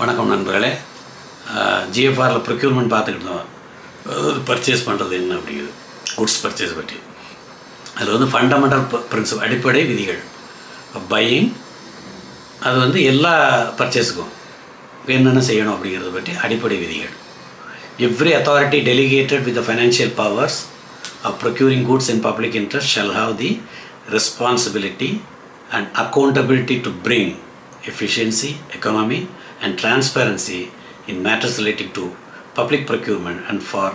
வணக்கம் நண்பர்களே. ஜிஎஃப்ஆரில் ப்ரொக்யூர்மெண்ட் பார்த்துக்கிட்டு இருந்தோம். பர்ச்சேஸ் பண்ணுறது என்ன அப்படிங்கிறது. குட்ஸ் பர்ச்சேஸ் பற்றி. அதில் வந்து ஃபண்டமெண்டல் பிரின்சிபல் அடிப்படை விதிகள். பையிங் அது வந்து எல்லா பர்ச்சேஸுக்கும் என்னென்ன செய்யணும் அப்படிங்கிறத பற்றி அடிப்படை விதிகள். Every authority delegated with the financial powers of procuring goods in public interest shall have the responsibility and accountability to bring efficiency economy and transparency in matters relating to public procurement and for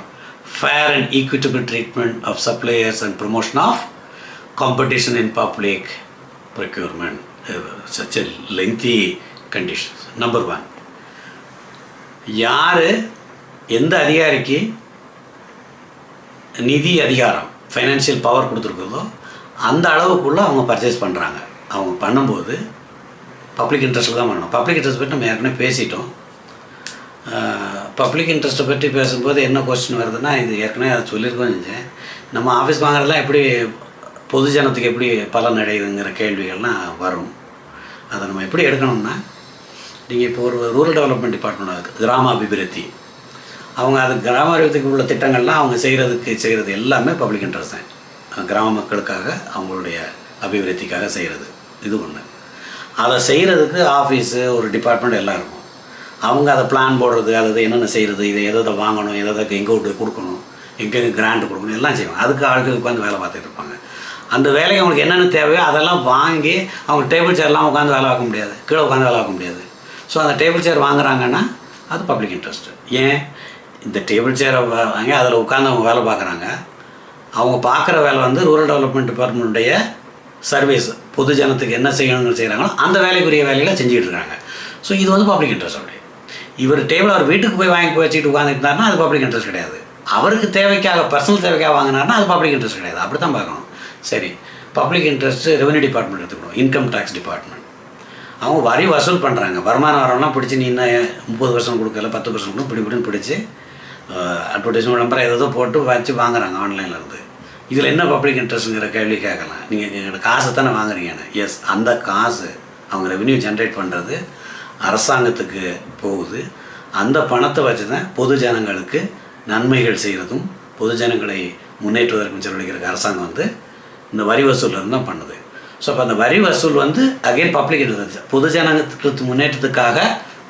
fair and equitable treatment of suppliers and promotion of competition in public procurement. Uh, such a lengthy conditions. Number one. யார் எந்த அதிகாரிக்கு நிதி அதிகாரம் financial power கொடுத்துருக்குதோ அந்த அளவுக்குள்ளே அவங்க purchase பண்ணுறாங்க அவங்க பண்ணும்போது பப்ளிக் இன்ட்ரெஸ்ட்டில் தான் பண்ணணும் பப்ளிக் இன்ட்ரெஸ்ட் பற்றி நம்ம ஏற்கனவே பேசிட்டோம். பப்ளிக் இன்ட்ரெஸ்ட்டை பற்றி பேசும்போது என்ன கொஸ்டின் வருதுன்னா இது ஏற்கனவே அதை சொல்லியிருக்கோம் செஞ்சேன் நம்ம ஆஃபீஸ் வாங்குறதுலாம் எப்படி பொது ஜனத்துக்கு எப்படி பலன் அடையுதுங்கிற கேள்விகள்லாம் வரும். அதை நம்ம எப்படி எடுக்கணும்னா நீங்கள் இப்போ ஒரு ரூரல் டெவலப்மெண்ட் டிபார்ட்மெண்ட் இருக்குது கிராம அபிவிருத்தி அவங்க அது கிராம அபிவிருத்திக்கு உள்ள திட்டங்கள்லாம் அவங்க செய்கிறதுக்கு செய்கிறது எல்லாமே பப்ளிக் இன்ட்ரெஸ்ட் தான். கிராம மக்களுக்காக அவங்களுடைய அபிவிருத்திக்காக செய்கிறது இது ஒன்று அதை செய்கிறதுக்கு ஆஃபீஸு ஒரு டிபார்ட்மெண்ட் எல்லாம் இருக்கும். அவங்க அதை பிளான் போடுறது அது என்னென்ன செய்கிறது இதை எதை எதை வாங்கணும் எதை எதை எங்கே விட்டு கொடுக்கணும் எங்கெங்கே கிராண்ட் கொடுக்கணும் எல்லாம் செய்வாங்க. அதுக்கு ஆட்கள் உட்காந்து வேலை பார்த்துட்டு இருப்பாங்க. அந்த வேலைக்கு அவங்களுக்கு என்னென்ன தேவையோ அதெல்லாம் வாங்கி அவங்க டேபிள் சேர்லாம் உட்காந்து வேலை பார்க்க முடியாது. கீழே உட்காந்து வேலை பார்க்க முடியாது. ஸோ அந்த டேபிள் சேர் வாங்குறாங்கன்னா அது பப்ளிக் இன்ட்ரெஸ்ட்டு ஏன்? இந்த டேபிள் சேரை வாங்கி அதில் உட்காந்து அவங்க வேலை பார்க்குறாங்க. அவங்க பார்க்குற வேலை வந்து ரூரல் டெவலப்மெண்ட் டிபார்ட்மெண்ட்டுடைய சர்வீஸ் பொது ஜனத்துக்கு என்ன செய்யணும்னு செய்கிறாங்களோ அந்த வேலைக்குரிய வேலையில் செஞ்சுக்கிட்டு இருக்காங்க ஸோ இது வந்து பப்ளிக் இன்ட்ரெஸ்ட் அப்படி. இவர் டேபிள் அவர் வீட்டுக்கு போய் வாங்கி போய் வச்சுட்டு உட்காந்துருந்தாருன்னா அது பப்ளிக் இன்ட்ரெஸ்ட் கிடையாது. அவருக்கு தேவைக்காக பர்சனல் தேவைக்காக வாங்கினார்னா அது பப்ளிக் இன்ட்ரெஸ்ட் கிடையாது. அப்படி தான் பார்க்கணும். சரி பப்ளிக் இன்ட்ரெஸ்ட் ரெவன்யூ டிபார்ட்மெண்ட் எடுத்துக்கணும். இன்கம் டேக்ஸ் டிபார்ட்மெண்ட் அவங்க வரி வசூல் பண்ணுறாங்க வருமானம் வரவெல்லாம் பிடிச்சி நீ என்ன முப்பது வருஷம் கொடுக்கல பத்து வருஷம் கொடுக்கணும் பிடி பிடின்னு பிடிச்சி அட்வர்டைஸ்மெண்ட் நம்பரை ஏதோ போட்டு வச்சு வாங்குறாங்க ஆன்லைனில் இருந்து. இதில் என்ன பப்ளிக் இன்ட்ரெஸ்ட்டுங்கிற கேள்வி கேட்கலாம். நீங்கள் எங்களோட காசை தானே வாங்குறீங்கன்னு எஸ் அந்த காசு அவங்க ரெவென்யூ ஜென்ரேட் பண்ணுறது அரசாங்கத்துக்கு போகுது. அந்த பணத்தை வச்சு தான் பொது ஜனங்களுக்கு நன்மைகள் செய்கிறதும் பொது ஜனங்களை முன்னேற்றுவதற்கும் செலவழிக்கிறதுக்கு அரசாங்கம் வந்து இந்த வரி வசூலில் இருந்து தான் பண்ணுது. ஸோ அப்போ அந்த வரி வசூல் வந்து அகைன் பப்ளிக் இன்ட்ரெஸ்ட் பொது ஜனங்களுக்கு முன்னேற்றத்துக்காக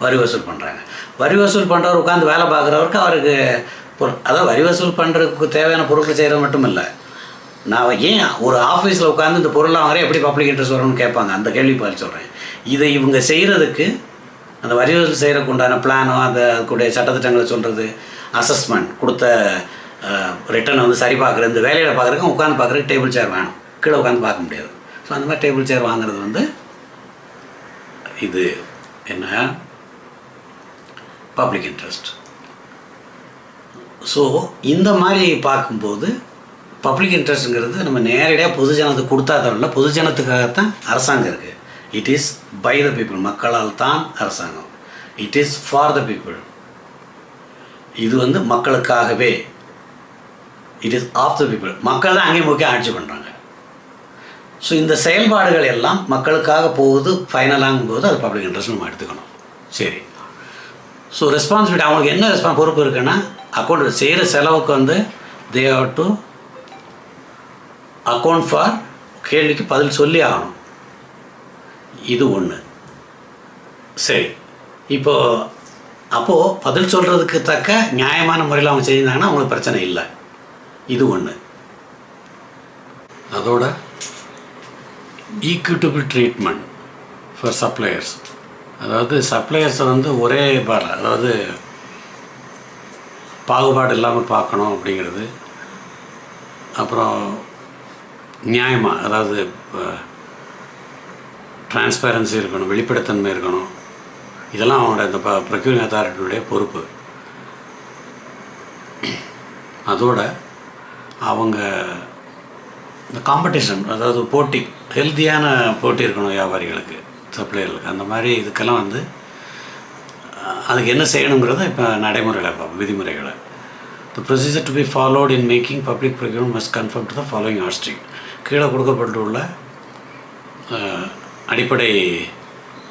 வரி வசூல் பண்ணுறாங்க வரி வசூல் பண்ணுறவர் உட்காந்து வேலை பார்க்குறவருக்கு அவருக்கு பொருள் அதாவது வரி வசூல் பண்ணுறதுக்கு தேவையான பொருட்கள் செய்கிறது மட்டும் இல்லை நான் ஏன் ஒரு ஆஃபீஸில் உட்காந்து இந்த பொருளை வாங்குறேன் எப்படி பப்ளிக் இன்ட்ரெஸ்ட் வரும்னு கேட்பாங்க? அந்த கேள்வி பார்த்து சொல்கிறேன் இதை இவங்க செய்கிறதுக்கு அந்த வரி வசூல் செய்கிறதுக்கு உண்டான பிளானோ அந்த கூடிய சட்டத்திட்டங்களை சொல்கிறது அசஸ்மெண்ட் கொடுத்த ரிட்டர்னை வந்து சரி பார்க்குற இந்த வேலையில் பார்க்குறதுக்கு உட்காந்து பார்க்குறதுக்கு டேபிள் சேர் வேணும். கீழே உட்காந்து பார்க்க முடியாது. ஸோ அந்த மாதிரி டேபிள் சேர் வாங்குறது வந்து இது என்ன? பப்ளிக் இன்ட்ரெஸ்ட் ஸோ இந்த மாதிரி பார்க்கும்போது பப்ளிக் இன்ட்ரெஸ்ட்டுங்கிறது நம்ம நேரடியாக பொதுஜனத்துக்கு கொடுத்தா தவிர பொதுஜனத்துக்காகத்தான் அரசாங்கம் இருக்குது it is by the people மக்களால் தான் அரசாங்கம். It is for the people இது வந்து மக்களுக்காகவே. It is of the people மக்கள் தான் அங்கேயும் முக்கியம் ஆட்சி பண்ணுறாங்க ஸோ இந்த செயல்பாடுகள் எல்லாம் மக்களுக்காக போகுது ஃபைனலாகும் போது அது பப்ளிக் இன்ட்ரெஸ்ட் நம்ம எடுத்துக்கணும். சரி. ஸோ ரெஸ்பான்சிபிலிட்டி அவங்களுக்கு என்ன ரெஸ்பான்ஸ் பொறுப்பு இருக்குன்னா அக்கௌண்ட் செய்கிற செலவுக்கு வந்து they have to account for கேள்விக்கு பதில் சொல்லி ஆகணும். இது ஒன்று சரி. இப்போது அப்போது பதில் சொல்கிறதுக்கு தக்க நியாயமான முறையில் அவங்க செஞ்சிருந்தாங்கன்னா அவங்களுக்கு பிரச்சனை இல்லை. இது ஒன்று அதோட ஈக்விட்டபிள் ட்ரீட்மெண்ட் ஃபார் சப்ளையர்ஸ் அதாவது சப்ளையர்ஸை வந்து ஒரே பார் அதாவது பாகுபாடு இல்லாமல் பார்க்கணும் அப்படிங்கிறது. அப்புறம் நியாயமாக அதாவது டிரான்ஸ்பேரன்சி இருக்கணும் வெளிப்படைத்தன்மை இருக்கணும். இதெல்லாம் அவனோட இந்த ப ப்ரொக்யூரிங் அத்தாரிட்டியுடைய பொறுப்பு. அதோட அவங்க இந்த காம்படிஷன் அதாவது போட்டி ஹெல்த்தியான போட்டி இருக்கணும் வியாபாரிகளுக்கு சப்ளையர்களுக்கு அந்த மாதிரி இதுக்கெல்லாம் வந்து அதுக்கு என்ன செய்யணுங்கிறத இப்போ நடைமுறையில் பார்ப்போம் விதிமுறைகளை. The procedure to be followed in making public procurement must conform to the following ஆர்ஸ்டிக் கீழே கொடுக்கப்பட்டுள்ள அடிப்படை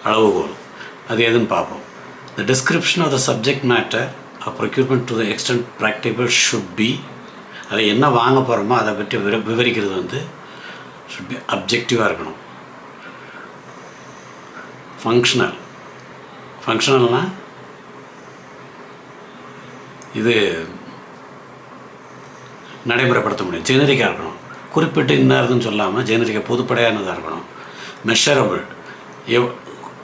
அளவுகோல். அது எதுன்னு பார்ப்போம். The description of the subject matter of procurement to the extent practicable should be அதை என்ன வாங்க போகிறோமோ அதை பற்றி விவர விவரிக்கிறது வந்து ஷுட் பி அப்ஜெக்டிவாக இருக்கணும். ஃபங்க்ஷனல் ஃபங்க்ஷனல்னால் இது நடைமுறைப்படுத்த முடியும். ஜெனரிக்காக இருக்கணும். குறிப்பிட்டு இன்னாருதுன்னு சொல்லாமல் ஜெனரிக்காக பொதுப்படையானதாக இருக்கணும். மெஷரபிள் எவ்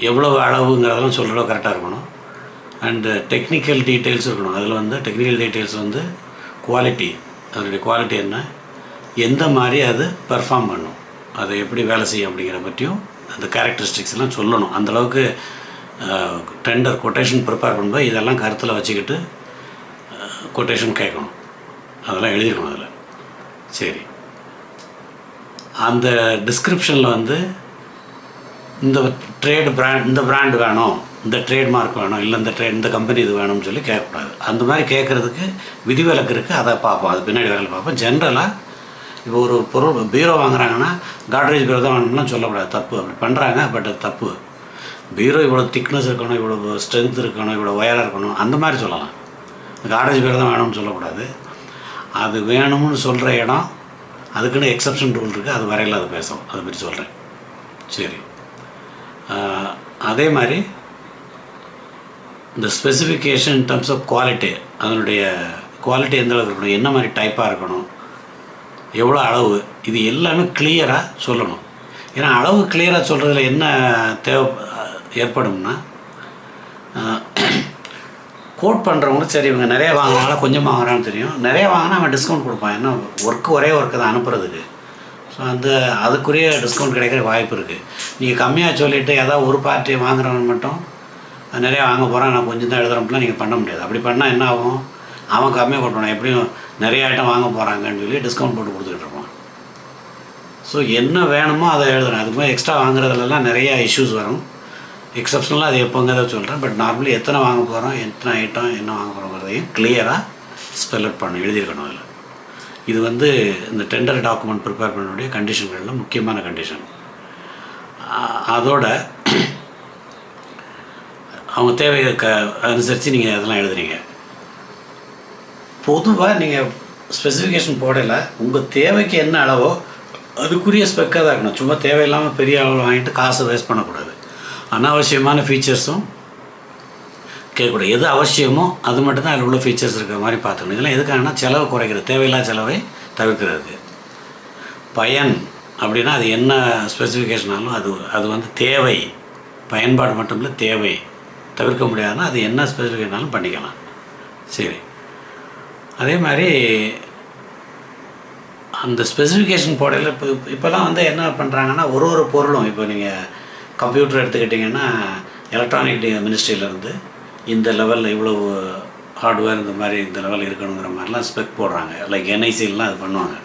எவ்வளோ அளவுங்கிறதெல்லாம் சொல்கிறோ கரெக்டாக இருக்கணும். அண்டு டெக்னிக்கல் டீட்டெயில்ஸ் இருக்கணும். அதில் வந்து டெக்னிக்கல் டீட்டெயில்ஸ் வந்து குவாலிட்டி அதனுடைய குவாலிட்டி என்ன? எந்த மாதிரி அது பெர்ஃபார்ம் பண்ணும்? அதை எப்படி வேலை செய்யும் அப்படிங்கிற பற்றியும் அந்த கேரக்டரிஸ்டிக்ஸ்லாம் சொல்லணும். அந்தளவுக்கு டெண்டர் கொட்டேஷன் ப்ரிப்பேர் பண்ணும்போது இதெல்லாம் கருத்தில் வச்சுக்கிட்டு கொட்டேஷன் கேட்கணும். அதெல்லாம் எழுதிருக்கணும் அதில். சரி. அந்த டிஸ்கிரிப்ஷனில் வந்து இந்த ட்ரேடு பிராண்ட் இந்த பிராண்டு வேணும் இந்த ட்ரேட்மார்க் வேணும் இல்லை இந்த ட்ரேட் இந்த கம்பெனி இது வேணும்னு சொல்லி கேட்கக்கூடாது. அந்த மாதிரி கேட்குறதுக்கு விதிவிலக்கு இருக்குது அதை பார்ப்போம். அது பின்னாடி வேலை பார்ப்போம். ஜென்ரலாக இப்போ ஒரு பொருள் பீரோ வாங்குறாங்கன்னா காட்ரேஜ் பீரோ தான் வேணும்லாம் சொல்லக்கூடாது. தப்பு. அப்படி பண்ணுறாங்க பட் அது தப்பு. பீரோ இவ்வளோ திக்னஸ் இருக்கணும் இவ்வளோ ஸ்ட்ரென்த் இருக்கணும் இவ்வளோ ஒயராக இருக்கணும் அந்த மாதிரி சொல்லலாம். காட்ரேஜ் பீரோ தான் வேணும்னு சொல்லக்கூடாது. அது வேணும்னு சொல்கிற இடம் அதுக்குன்னு எக்ஸப்ஷன் ரூல் இருக்குது அது வரையில் அதை பேசும் அதை பற்றி சொல்கிறேன் சரி. அதே மாதிரி இந்த specification in terms of quality அதனுடைய குவாலிட்டி எந்த அளவுக்கு இருக்கணும் என்ன மாதிரி டைப்பாக இருக்கணும் எவ்வளோ அளவு இது எல்லாமே கிளியராக சொல்லணும். ஏன்னா அளவு கிளியராக சொல்கிறதுல என்ன தேவை ஏற்படும்னா கோட் பண்ணுறவங்களும் சரி இவங்க நிறைய வாங்கினால கொஞ்சம் வாங்குறான்னு தெரியும். நிறைய வாங்கினா அவன் டிஸ்கவுண்ட் கொடுப்பான். ஏன்னா ஒர்க்கு ஒரே ஒர்க்கு தான் அனுப்புறதுக்கு. ஸோ அந்த அதுக்குரிய டிஸ்கவுண்ட் கிடைக்கிற வாய்ப்பு இருக்குது நீங்கள் கம்மியாக சொல்லிவிட்டு ஏதாவது ஒரு பார்ட்டி வாங்குறவன் மட்டும் நிறையா வாங்க போகிறான் நான் கொஞ்சம் தான் எழுதுறோம்லாம் நீங்கள் பண்ண முடியாது. அப்படி பண்ணால் என்ன ஆகும்? அவன் கம்மியாக கொடுப்பான் எப்படியும் நிறைய ஐட்டம் வாங்க போகிறாங்கன்னு சொல்லி டிஸ்கவுண்ட் போட்டு கொடுத்துக்கிட்டு இருப்பான். ஸோ என்ன வேணுமோ அதை எழுதுறேன். அதுக்கு மாதிரி எக்ஸ்ட்ரா வாங்குறதுலலாம் நிறையா இஷ்யூஸ் வரும். எக்ஸப்ஷனலாக அது எப்போங்கிறத சொல்கிறேன் பட் நார்மலி எத்தனை வாங்க போகிறோம் எத்தனை ஐட்டம் என்ன வாங்க போகிறோங்கிறதையும் கிளியராக ஸ்பெல் அவுட் பண்ண எழுதியிருக்கணும் அதில். இது வந்து இந்த டெண்டர் டாக்குமெண்ட் ப்ரிப்பேர் பண்ணக்கூடிய கண்டிஷன்களில் முக்கியமான கண்டிஷன் அதோட அவங்க தேவையை க அனுசரித்து நீங்கள் அதெல்லாம் எழுதுறீங்க. பொதுவாக நீங்கள் ஸ்பெசிஃபிகேஷன் போடல உங்கள் தேவைக்கு என்ன அளவோ அதுக்குரிய ஸ்பெக்காக தான் இருக்கணும். சும்மா தேவையில்லாமல் பெரிய அளவில் வாங்கிட்டு காசை வேஸ்ட் பண்ணக்கூடாது. அனாவசியமான ஃபீச்சர்ஸும் கேட்கக்கூடாது. எது அவசியமோ அது மட்டும்தான் அதில் உள்ள ஃபீச்சர்ஸ் இருக்கிற மாதிரி பார்த்துக்கணும். இதெல்லாம் எதுக்காகனா செலவு குறைக்கிறது தேவையில்லாத செலவை தவிர்க்கிறதுக்கு. பயன் அப்படின்னா அது என்ன ஸ்பெசிஃபிகேஷனாலும் அது அது வந்து தேவை. பயன்பாடு மட்டும் இல்லை தேவை. தவிர்க்க முடியாதுன்னா அது என்ன ஸ்பெசிஃபிகேஷனாலும் பண்ணிக்கலாம். சரி. அதே மாதிரி அந்த ஸ்பெசிஃபிகேஷன் போடையில் இப்போ இப்போல்லாம் வந்து என்ன பண்ணுறாங்கன்னா ஒரு ஒரு பொருளும் இப்போ நீங்கள் கம்ப்யூட்டர் எடுத்துக்கிட்டிங்கன்னா எலக்ட்ரானிக் மினிஸ்ட்ரியிலேருந்து இந்த லெவலில் இவ்வளோ ஹார்ட்வேர் இந்த மாதிரி இந்த லெவல் இருக்கணுங்கிற மாதிரிலாம் ஸ்பெக் போடுறாங்க. லைக் என்ஐசிலாம் அது பண்ணுவாங்க.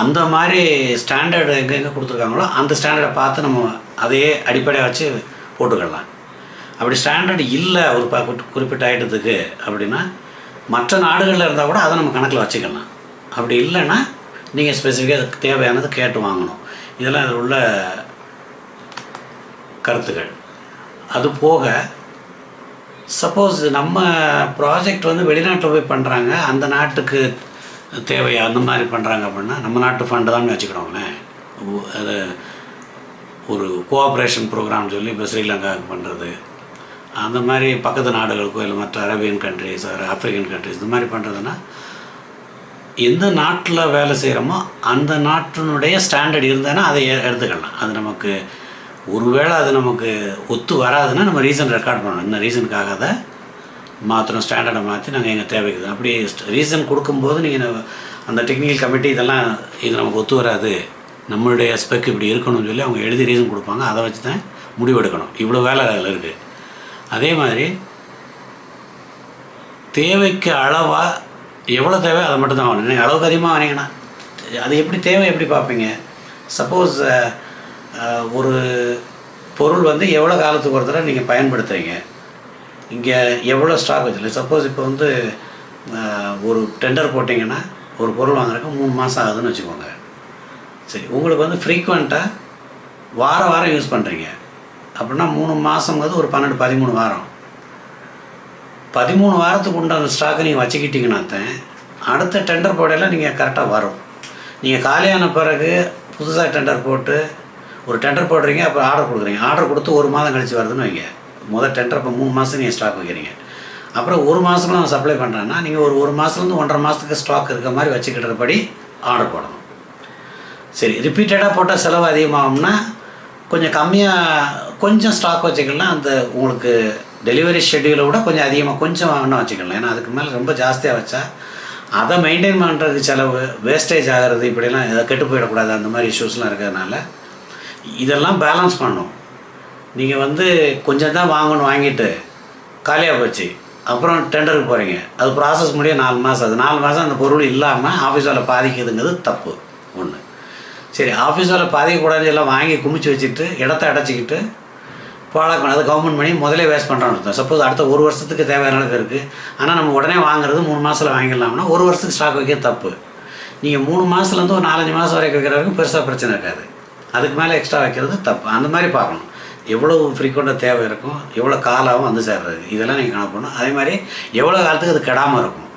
அந்த மாதிரி ஸ்டாண்டர்டு எங்கெங்கே கொடுத்துருக்காங்களோ அந்த ஸ்டாண்டர்டை பார்த்து நம்ம அதையே அடிப்படையாக வச்சு போட்டுக்கலாம். அப்படி ஸ்டாண்டர்டு இல்லை ஒரு ப குறிப்பிட்ட ஐட்டத்துக்கு அப்படின்னா மற்ற நாடுகளில் இருந்தால் கூட அதை நம்ம கணக்கில் வச்சுக்கலாம். அப்படி இல்லைன்னா நீங்கள் ஸ்பெசிஃபிக்காக தேவையானது கேட்டு வாங்கணும். இதெல்லாம் இதில் உள்ள கருத்துக்கள் அது போக சப்போஸ் நம்ம ப்ராஜெக்ட் வந்து வெளிநாட்டில் போய் பண்ணுறாங்க அந்த நாட்டுக்கு தேவை அந்த மாதிரி பண்ணுறாங்க அப்படின்னா நம்ம நாட்டு ஃபண்டு தான் வச்சுக்கிறோங்களேன் அது ஒரு கோஆப்ரேஷன் ப்ரோக்ராம் சொல்லி இப்போ ஸ்ரீலங்காவுக்கு பண்ணுறது அந்த மாதிரி பக்கத்து நாடுகளுக்கோ இல்லை மற்ற அரேபியன் கண்ட்ரிஸ் ஆஃப்ரிக்கன் கண்ட்ரிஸ் இந்த மாதிரி பண்ணுறதுன்னா எந்த நாட்டில் வேலை செய்கிறோமோ அந்த நாட்டினுடைய ஸ்டாண்டர்ட் இருந்ததுன்னா அதை எடுத்துக்கலாம். அது நமக்கு ஒருவேளை அது நமக்கு ஒத்து வராதுன்னா நம்ம ரீசன் ரெக்கார்ட் பண்ணணும். இந்த ரீசனுக்காக அதை மாற்றணும் ஸ்டாண்டர்டை மாற்றி நாங்கள் எங்கள் தேவைக்கு தான். அப்படி ரீசன் கொடுக்கும்போது நீங்கள் அந்த டெக்னிக்கல் கமிட்டி இதெல்லாம் இது நமக்கு ஒத்து வராது. நம்மளுடைய ஸ்பெக் இப்படி இருக்கணும்னு சொல்லி அவங்க எழுதி ரீசன் கொடுப்பாங்க. அதை வச்சு தான் முடிவெடுக்கணும் இவ்வளோ வேலை அதில் இருக்குது அதே மாதிரி தேவைக்கு அளவாக எவ்வளோ தேவை அதை மட்டும் தான் வாங்கணும். நீங்கள் அளவுக்கு அதிகமாக வாங்கினீங்கன்னா அது எப்படி தேவை எப்படி பார்ப்பீங்க? சப்போஸ் ஒரு பொருள் வந்து எவ்வளோ காலத்துக்கு ஒரு தடவை நீங்கள் பயன்படுத்துகிறீங்க இங்கே எவ்வளோ ஸ்டாக் வச்சுல சப்போஸ் இப்போ வந்து ஒரு டெண்டர் போட்டிங்கன்னா ஒரு பொருள் வாங்குறதுக்கு மூணு மாதம் ஆகுதுன்னு வச்சுக்கோங்க. சரி உங்களுக்கு வந்து ஃப்ரீக்வெண்ட்டாக வார வாரம் யூஸ் பண்ணுறீங்க அப்படின்னா மூணு மாதங்கிறது ஒரு பன்னெண்டு பதிமூணு வாரம். பதிமூணு வாரத்துக்கு உண்டான ஸ்டாக்கை நீங்கள் வச்சுக்கிட்டீங்கன்னா தான் அடுத்த டெண்டர் போடையில் நீங்கள் கரெக்டாக வரும். நீங்கள் காலியான பிறகு புதுசாக டெண்டர் போட்டு ஒரு டெண்டர் போடுறீங்க அப்புறம் ஆர்டர் கொடுக்குறீங்க. ஆர்டர் கொடுத்து ஒரு மாதம் கழிச்சு வருதுன்னு வைங்க. முதல் டெண்டர் இப்போ மூணு மாதம் நீங்கள் ஸ்டாக் வைக்கிறீங்க. அப்புறம் ஒரு மாதம்லாம் அவன் சப்ளை பண்ணுறான்னா நீங்கள் ஒரு ஒரு மாதத்துலேருந்து ஒன்றரை மாதத்துக்கு ஸ்டாக் இருக்க மாதிரி வச்சுக்கிட்டபடி ஆர்டர் போடணும். சரி ரிப்பீட்டடாக போட்டால் செலவு அதிகமாகும்னா கொஞ்சம் கம்மியாக கொஞ்சம் ஸ்டாக் வச்சுக்கலாம் அந்த உங்களுக்கு டெலிவரி ஷெட்யூலை விட கொஞ்சம் அதிகமாக கொஞ்சம் வேணால் வச்சுக்கலாம். ஏன்னா அதுக்கு மேலே ரொம்ப ஜாஸ்தியாக வச்சா அதை மெயின்டைன் பண்ணுறதுக்கு செலவு வேஸ்டேஜ் ஆகிறது இப்படிலாம் இதை கெட்டு போயிடக்கூடாது அந்த மாதிரி இஷ்யூஸ்லாம் இருக்கிறதுனால இதெல்லாம் பேலன்ஸ் பண்ணும். நீங்கள் வந்து கொஞ்சம் தான் வாங்கணும் வாங்கிட்டு காலியாக போச்சு. அப்புறம் டெண்டருக்கு போகிறீங்க அது ப்ராசஸ் முடிய நாலு மாதம் அது நாலு மாதம் அந்த பொருள் இல்லாமல் ஆஃபீஸ் வேலை பாதிக்குதுங்கிறது தப்பு. ஒன்று சரி ஆஃபீஸ் வேலை பாதிக்கக்கூடாதுன்னு எல்லாம் வாங்கி குமிச்சு வச்சுட்டு இடத்த அடைச்சிக்கிட்டு பாழாக்கணும். அது கவர்மெண்ட் பண்ணி முதலே வேஸ்ட் பண்ணுறோம் அர்த்தம். சப்போஸ் அடுத்த ஒரு வருஷத்துக்கு தேவையான அளவுக்கு இருக்குது ஆனால் நம்ம உடனே வாங்குறது மூணு மாதத்தில் வாங்கிடலாம்னா ஒரு வருஷத்துக்கு ஸ்டாக் வைக்க தப்பு. நீங்கள் மூணு மாதத்துலேருந்து ஒரு நாலஞ்சு மாதம் வரைக்கும் வைக்கிற வரைக்கும் பெருசாக பிரச்சனை இருக்காது. அதுக்கு மேலே எக்ஸ்ட்ரா வைக்கிறது தப்பு. அந்த மாதிரி பார்க்கணும். எவ்வளோ ஃப்ரீக்வெண்ட்டாக தேவை இருக்கும் எவ்வளோ காலாகவும் வந்து சேர்றது இதெல்லாம் நீங்கள் கணக்கு பண்ணணும். அதே மாதிரி எவ்வளோ காலத்துக்கு அது கெடாமல் இருக்கும்.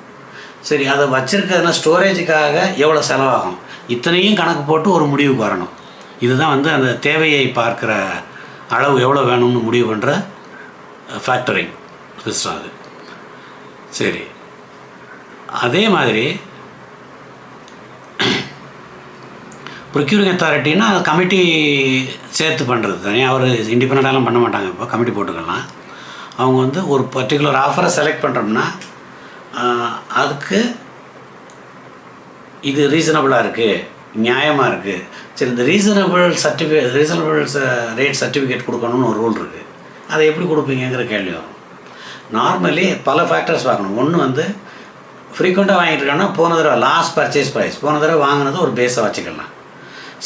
சரி அதை வச்சுருக்கிறதுனா ஸ்டோரேஜுக்காக எவ்வளோ செலவாகும்? இத்தனையும் கணக்கு போட்டு ஒரு முடிவுக்கு வரணும். இதுதான் வந்து அந்த தேவையை பார்க்குற அளவு எவ்வளோ வேணும்னு முடிவு பண்ணுற ஃபேக்டரிங் சிஸ்டம் அது. சரி. அதே மாதிரி ப்ரொக்யூரிங் அத்தாரிட்டின்னா கமிட்டி சேர்த்து பண்ணுறது தனியாக அவர் இண்டிபெண்ட்டாலாம் பண்ண மாட்டாங்க இப்போ கமிட்டி போட்டுக்கலாம். அவங்க வந்து ஒரு பர்டிகுலர் ஆஃபரை செலக்ட் பண்ணுறோம்னா அதுக்கு இது ரீசனபிளாக இருக்குது நியாயமாக இருக்குது சரி இந்த reasonable certificate reasonable rate certificate கொடுக்கணும்னு ஒரு ரூல் இருக்குது அதை எப்படி கொடுப்பீங்கிற கேள்வி வரும். நார்மலி பல ஃபேக்டர்ஸ் பார்க்கணும். ஒன்று வந்து ஃப்ரீக்வெண்ட்டாக வாங்கிட்டு இருக்காங்கன்னா போன தடவை லாஸ்ட் பர்ச்சேஸ் ப்ரைஸ் போன தடவை வாங்கினது ஒரு பேஸை வச்சுக்கலாம்.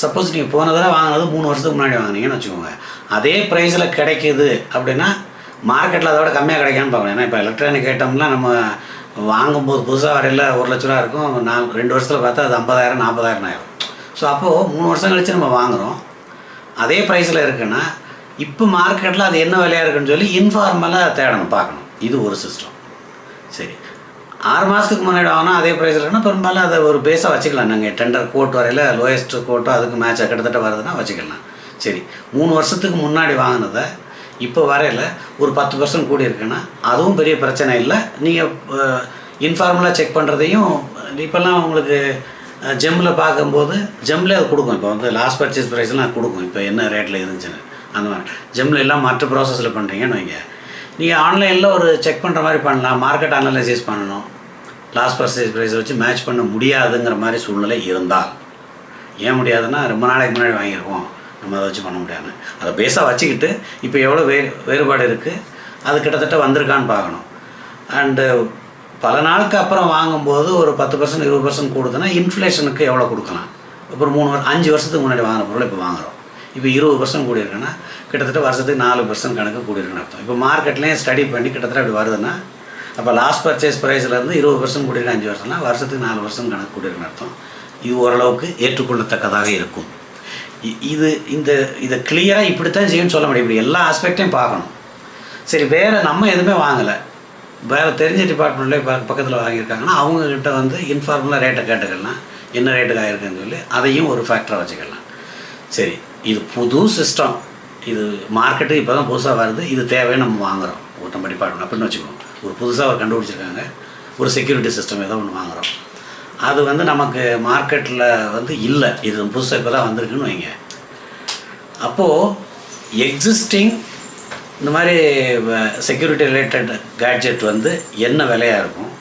சப்போஸ் நீங்கள் போன தடவை வாங்கினது மூணு வருஷத்துக்கு முன்னாடி வாங்கினீங்கன்னு வச்சுக்கோங்க. அதே ப்ரைஸில் கிடைக்குது அப்படின்னா மார்க்கெட்டில் அதோட கம்மியாக கிடைக்கான்னு பார்க்கணும் ஏன்னா இப்போ எலக்ட்ரானிக் ஐட்டம்லாம் நம்ம வாங்கும்போது புதுசாக வரையில் ஒரு லட்ச ரூபா இருக்கும். நாலு ரெண்டு வருஷத்தில் பார்த்தா அது ஐம்பதாயிரம் நாற்பதாயிரம் ஆயிரும். ஸோ அப்போது மூணு வருஷம் கழித்து நம்ம வாங்குகிறோம் அதே ப்ரைஸில் இருக்குன்னா இப்போ மார்க்கெட்டில் அது என்ன விலையாக இருக்குன்னு சொல்லி இன்ஃபார்மலாக தேடணும் பார்க்கணும். இது ஒரு சிஸ்டம் சரி. ஆறு மாதத்துக்கு முன்னாடி வாங்கினா அதே ப்ரைஸ் இருக்குன்னா பெரும்பாலும் அதை ஒரு பேஸாக வச்சுக்கலாம். நாங்கள் டெண்டர் கோட் வரையில் லோயஸ்ட் கோட்டோ அதுக்கு மேட்சாக கிட்டத்தட்ட வருதுன்னா வச்சுக்கலாம். சரி மூணு வருஷத்துக்கு முன்னாடி வாங்கினதை இப்போ வரையில் ஒரு பத்து பர்சன்ட் கூடி இருக்குன்னா அதுவும் பெரிய பிரச்சனை இல்லை. நீங்கள் இன்ஃபார்மலாக செக் பண்ணுறதையும் இப்போல்லாம் உங்களுக்கு ஜெம்மில் பார்க்கும்போது ஜெம்மில் அது கொடுக்கும். இப்போ வந்து லாஸ்ட் பர்ச்சேஸ் ப்ரைஸ்லாம் கொடுக்கும். இப்போ என்ன ரேட்டில் இருந்துச்சுன்னு. அந்த மாதிரி. ஜெம்மில் எல்லாம் மற்ற ப்ராசஸில் பண்ணுறீங்கன்னு வைங்க. நீங்கள் ஆன்லைனில் ஒரு செக் பண்ணுற மாதிரி பண்ணலாம். மார்க்கெட் அனலைசிஸ் பண்ணணும். லாஸ்ட் பர்ச்சேஸ் ப்ரைஸை வச்சு மேட்ச் பண்ண முடியாதுங்கிற மாதிரி சூழ்நிலை இருந்தால். ஏன் முடியாதுன்னா ரொம்ப நாளைக்கு முன்னாடி வாங்கியிருக்கோம். நம்ம அதை வச்சு பண்ண முடியாது. அதை பேஸாக வச்சுக்கிட்டு இப்போ எவ்வளோ வே வேறுபாடு இருக்குது அது கிட்டத்தட்ட வந்திருக்கான்னு பார்க்கணும். அண்டு பல நாளுக்கு அப்புறம் வாங்கும்போது ஒரு பத்து பர்சன்ட் இருபது பர்சன்ட் கொடுத்தனா இன்ஃப்ளேஷனுக்கு எவ்வளோ கொடுக்கலாம்? அப்புறம் மூணு வரு- அஞ்சு வருஷத்துக்கு முன்னாடி வாங்கின பொருளை இப்போ வாங்குறோம். இப்போ இருபது பர்சன்ட் கூடி இருக்குன்னா கிட்டத்தட்ட வருஷத்துக்கு நாலு பர்சன்ட் கணக்கு கூடி இருக்குன்னு அர்த்தம். இப்போ மார்க்கெட்லேயும் ஸ்டடி பண்ணி கிட்டத்தட்ட அப்படி வருதுன்னா அப்போ லாஸ்ட் பர்ச்சேஸ் ப்ரைஸ்லேருந்து இருபது பர்சன்ட் கூடி அஞ்சு வருஷம்னா வருஷத்துக்கு நாலு பர்சன்ட் கணக்கு கூடி இருக்குன்னு அர்த்தம். இது ஓரளவுக்கு ஏற்றுக்கொள்ளத்தக்கதாக இருக்கும். இ- இது இந்த இதை கிளியராக இப்படித்தான் செய்யணும்னு சொல்ல முடியும். இப்படி எல்லா ஆஸ்பெக்டையும் பார்க்கணும். சரி வேறு நம்ம எதுவுமே வாங்கலை. வேறு தெரிஞ்ச டிபார்ட்மெண்ட்லேயே ப பக்கத்தில் வாங்கியிருக்காங்கன்னா அவங்கக்கிட்ட வந்து இன்ஃபார்மலாக ரேட்டை கேட்டுக்கலாம். என்ன ரேட்டுக்கு ஆகிருக்குன்னு சொல்லி அதையும் ஒரு ஃபேக்டராக வச்சுக்கலாம். சரி இது புது சிஸ்டம் இது மார்க்கெட்டு இப்போ தான் புதுசாக வருது. இது தேவையை நம்ம வாங்குகிறோம் ஒரு நம்ம டிபார்ட்மெண்ட் அப்படின்னு வச்சுக்கோங்க. ஒரு புதுசாக ஒரு கண்டுபிடிச்சிருக்காங்க. ஒரு செக்யூரிட்டி சிஸ்டம் ஏதோ ஒன்று வாங்குகிறோம் அது வந்து நமக்கு மார்க்கெட்டில் வந்து இல்லை. இது புதுசாக இப்போ தான் வந்திருக்குன்னு வைங்க. அப்போது எக்ஸிஸ்டிங் இந்த மாதிரி செக்யூரிட்டி ரிலேட்டட் கேட்ஜெட் வந்து என்ன விலையாக இருக்கும்?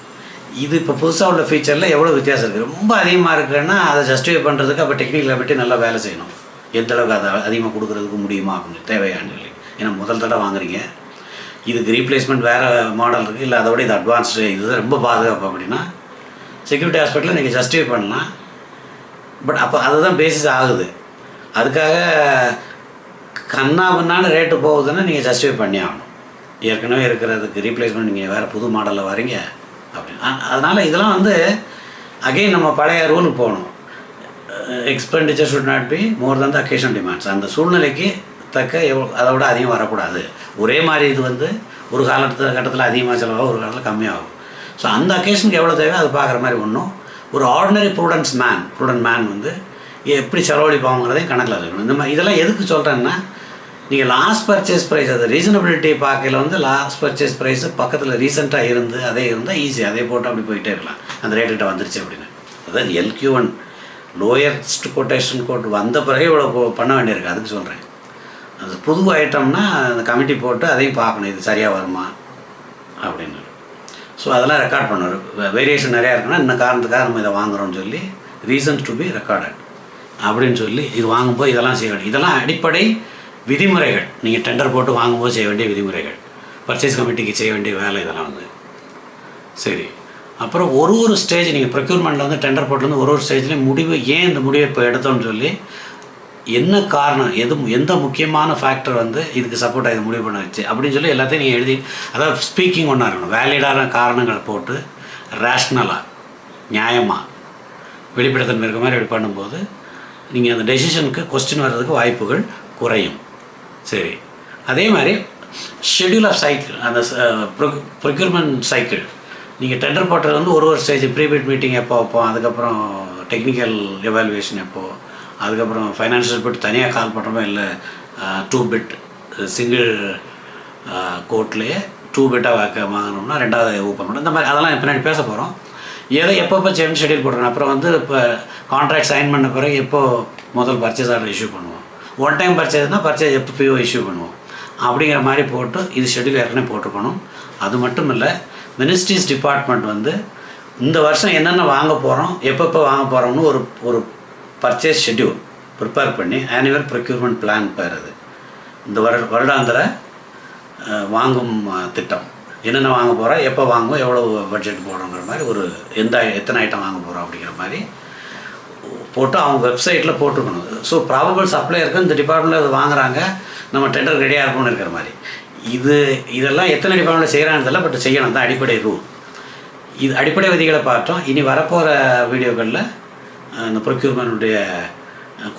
இது இப்போ புதுசாக உள்ள ஃபீச்சரில் எவ்வளோ வித்தியாசம் இருக்குது ரொம்ப அதிகமாக இருக்குன்னா அதை ஜஸ்டிஃபை பண்ணுறதுக்கு அப்போ டெக்னிக்கலை பற்றி நல்லா வேலை செய்யணும். எந்த அளவுக்கு அதை அதிகமாக கொடுக்குறதுக்கு முடியுமா அப்படின்னு தேவையான்னு சொல்லி ஏன்னா முதல் தடவை வாங்குறீங்க. இதுக்கு ரீப்ளேஸ்மெண்ட் வேறு மாடல் இருக்குது இல்லை அதை விட இது அட்வான்ஸ்டு இதுதான் ரொம்ப பாதுகாப்பு அப்படின்னா செக்யூரிட்டி ஹாஸ்பிட்டலில் நீங்கள் ஜஸ்டிஃபை பண்ணலாம். பட் அப்போ அதுதான் பேசிஸ் ஆகுது. அதுக்காக கண்ணா பண்ணான ரேட்டு போகுதுன்னா நீங்கள் ஜஸ்டிஃபை பண்ணி ஆகணும். ஏற்கனவே இருக்கிறதுக்கு ரீப்ளேஸ்மெண்ட் நீங்கள் வேறு புது மாடலில் வரீங்க அப்படின்னு. அதனால் இதெல்லாம் வந்து அகைன் நம்ம பழைய ரூலுக்கு போகணும். Expenditure should not be more than the occasion demands அந்த சூழ்நிலைக்கு தக்க எவ்வளோ அதை விட அதிகம் வரக்கூடாது. ஒரே மாதிரி இது வந்து ஒரு காலத்தில் கட்டத்தில் அதிகமாக செலவாகும் ஒரு காலத்தில் கம்மியாகும். ஸோ அந்த அக்கேஷனுக்கு எவ்வளோ தேவையோ அது பார்க்குற மாதிரி ஒன்றும் ஒரு ordinary prudence man prudent man வந்து எப்படி செலவழிப்பாங்கிறதையும் கணக்கில் இருக்கணும் இந்த மாதிரி இதெல்லாம் எதுக்கு சொல்கிறேன்னா நீங்கள் லாஸ்ட் பர்ச்சேஸ் ப்ரைஸ் அது ரீசனபிலிட்டி பார்க்கல வந்து லாஸ்ட் பர்ச்சேஸ் ப்ரைஸ் பக்கத்தில் ரீசெண்டாக இருந்து அதே இருந்தால் ஈஸி அதே போட்டு அப்படி போயிட்டே இருக்கலாம். அந்த ரேட்டுகிட்ட வந்துருச்சு அப்படின்னு. அதாவது LQ one lowest quotation quote வந்த பிறகு இவ்வளோ பண்ண வேண்டியிருக்கு. அதுக்கு சொல்கிறேன் அது புது ஐட்டம்னா அந்த கமிட்டி போட்டு அதையும் பார்க்கணும். இது சரியாக வருமா? அப்படின்னு. ஸோ அதெல்லாம் ரெக்கார்ட் பண்ணுவார் வேரியேஷன் நிறையா இருக்குன்னா இன்ன காரணத்துக்காக நம்ம இதை வாங்குறோம்னு சொல்லி ரீசன்ஸ் டு பி ரெக்கார்டட் அப்படின்னு சொல்லி இது வாங்கும்போது இதெல்லாம் செய்ய வேண்டிய இதெல்லாம் அடிப்படை விதிமுறைகள். நீங்கள் டெண்டர் போட்டு வாங்கும்போது செய்ய வேண்டிய விதிமுறைகள். பர்ச்சேஸ் கமிட்டிக்கு செய்ய வேண்டிய வேலை இதெல்லாம் வந்து. சரி. அப்புறம் ஒரு ஒரு ஸ்டேஜ் நீங்கள் ப்ரொக்யூர்மெண்ட்டில் வந்து டெண்டர் போட்டிருந்து ஒரு ஒரு ஸ்டேஜ்லேயும் முடிவு ஏன் இந்த முடிவை இப்போ எடுத்தோம்னு சொல்லி என்ன காரணம் எது எந்த முக்கியமான ஃபேக்டர் வந்து இதுக்கு சப்போர்ட் ஆகி முடிவு பண்ண வச்சு? அப்படின்னு சொல்லி எல்லாத்தையும் நீங்கள் எழுதி அதாவது ஸ்பீக்கிங் ஒன்றா இருக்கணும். வேலிடான காரணங்கள் போட்டு ரேஷ்னலாக நியாயமாக வெளிப்படைத்தன்மை இருக்க மாதிரி இப்படி பண்ணும்போது நீங்கள் அந்த டெசிஷனுக்கு கொஸ்டின் வர்றதுக்கு வாய்ப்புகள் குறையும். சரி. அதே மாதிரி ஷெட்யூல் ஆஃப் சைக்கிள் அந்த ப்ரொக்யூர்மெண்ட் சைக்கிள் நீங்கள் டெண்டர் போட்டது வந்து ஒரு ஒரு ஸ்டேஜ் ப்ரீபெய்ட் மீட்டிங் எப்போ வைப்போம்? அதுக்கப்புறம் டெக்னிக்கல் எவாலுவேஷன் எப்போ? அதுக்கப்புறம் ஃபைனான்ஷியல் பிட் தனியாக கால் பண்ணுறோமோ இல்லை டூ பிட் சிங்கிள் கோர்ட்லேயே டூ பிட்டாக வாக்க வாங்கினோம்னா ரெண்டாவது ஓப்பன் பண்ணணும். இந்த மாதிரி அதெல்லாம் பின்னாடி பேச போகிறோம் எதை எப்பப்போ செவன் ஷெட்யூல் போடுறோம் அப்புறம் வந்து இப்போ கான்ட்ராக்ட் சைன் பண்ண பிறகு எப்போ முதல் பர்ச்சேஸ் ஆர்டர் இஷ்யூ பண்ணுவோம்? ஒன் டைம் பர்ச்சேஸ்னால் பர்ச்சேஸ் எப்போ பிஓ இஷ்யூ பண்ணுவோம்? அப்படிங்கிற மாதிரி போட்டு இது ஷெட்யூல் ஏற்கனவே போட்டிருக்கணும். அது மட்டும் இல்லை மினிஸ்ட்ரிஸ் டிபார்ட்மெண்ட் வந்து இந்த வருஷம் என்னென்ன வாங்க போகிறோம் எப்பப்போ வாங்க போகிறோம்னு ஒரு ஒரு பர்ச்சேஸ் ஷெட்யூல் ப்ரிப்பேர் பண்ணி ஆனுவல் ப்ரொக்யூர்மெண்ட் பிளான் பேர் அது. இந்த வருட வருடாந்திர வாங்கும் திட்டம். என்னென்ன வாங்க போகிறோம் எப்போ வாங்குவோம் எவ்வளோ பட்ஜெட் போடுறோங்கிற மாதிரி ஒரு எந்த எத்தனை ஐட்டம் வாங்க போகிறோம் அப்படிங்கிற மாதிரி போட்டு அவங்க வெப்சைட்டில் போட்டுக்கணும். ஸோ ப்ராபபிள் சப்ளையருக்கு இந்த டிபார்ட்மெண்ட்டில் அது வாங்குறாங்க நம்ம டெண்டர் ரெடியாக இருக்கணும்னு இருக்கிற மாதிரி. இது இதெல்லாம் எத்தனை டிபார்ட்மெண்ட் செய்கிறான்னு பட் செய்யணும். தான் அடிப்படை ரூல் இது அடிப்படை விதிகளை பார்த்தோம். இனி வரப்போகிற வீடியோக்களில் இந்த ப்ரொக்யூர்மெண்ட்டுடைய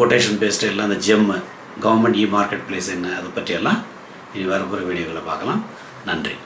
கொட்டேஷன் பேஸ்டு எல்லாம் அந்த GeM government e marketplace என்ன அதை பற்றியெல்லாம் இனி வரப்போகிற வீடியோக்களை பார்க்கலாம். நன்றி.